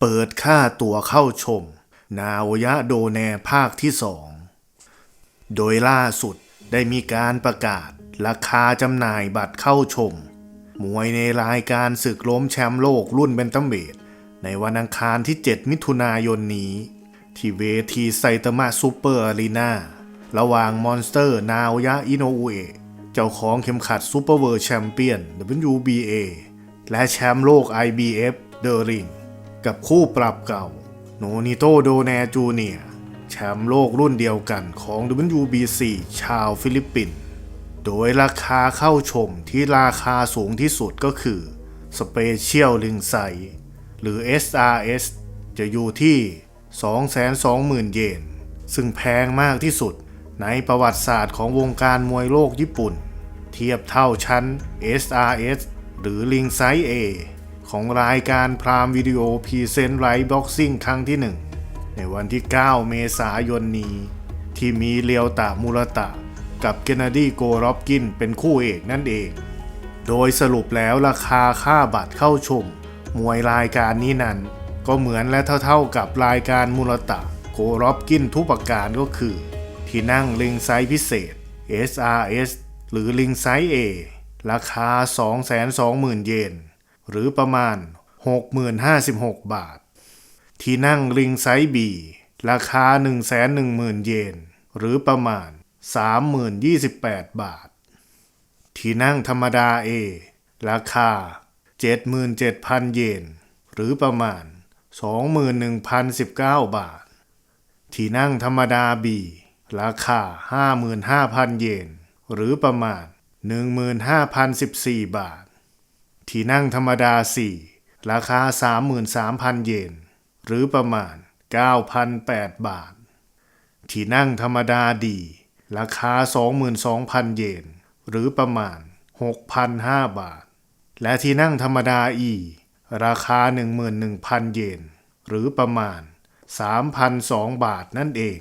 เปิดค่าตั๋วเข้าชม นาโอยะโดแนภาคที่สอง โดยล่าสุดได้มีการประกาศ ราคาจำหน่ายบัตรเข้าชม มวยในรายการศึกล้มแชมป์โลกรุ่นเบนตัมเบดในวันอังคารที่ 7 มิถุนายนนี้ ที่เวทีไซตามะซูเปอร์อารีนาระหว่างมอนสเตอร์นาโอยะอิโนอุเอะเจ้าของเข็มขัดซูเปอร์เวิร์แชมเปี้ยน WBA และแชมป์โลก IBF เดอริง กับคู่ปรับเก่า โนนิโตโดแนจูเนียแชมป์โลกรุ่นเดียวกันของ WBC ชาวฟิลิปปินส์โดยราคาเข้าชมที่ราคาสูงที่สุดก็คือ Special Ring s i หรือ SRS จะอยู่ที่ 220,000 เยน ซึ่งแพงมากที่สุดในประวัติศาสตร์ของวงการมวยโลกญี่ปุ่น เทียบเท่าชั้น SRS หรือ Ring Size A ของรายการพรามวิดีโอพรีเซนต์ไ i บ็อกซิ่งครั้งที่ 1 ในวันที่ 9 เมษายนนี้ ที่มีเลียวตะมูรตะ กับเกนนาดีโกรอบกินเป็นคู่เอกนั่นเอง โดยสรุปแล้วราคาค่าบัตรเข้าชม มวยรายการนี้นั้น ก็เหมือนและเท่าๆกับรายการมูรตะโกรอบกินทุกประการก็คือ ที่นั่งลิงไซส์พิเศษ SRS หรือลิงไซส์ A ราคา 220,000 เยน หรือประมาณ 60,056 บาท ที่นั่งริงไซส์ B ราคา 110,000 เยน หรือประมาณ 30,028 บาท ที่นั่งธรรมดา A ราคา 77,000 เยน หรือประมาณ 21,019 บาท ที่นั่งธรรมดา B ราคา 55,000 เยน หรือประมาณ 15,014 บาท ที่นั่งธรรมดา 4 ราคา 33,000 เยน หรือประมาณ 9,008 บาท ที่นั่งธรรมดาดี ราคา 22,000 เยน หรือประมาณ 6,005 บาท และที่นั่งธรรมดาอีราคา 11,000 เยน หรือประมาณ 3,002 บาทนั่นเอง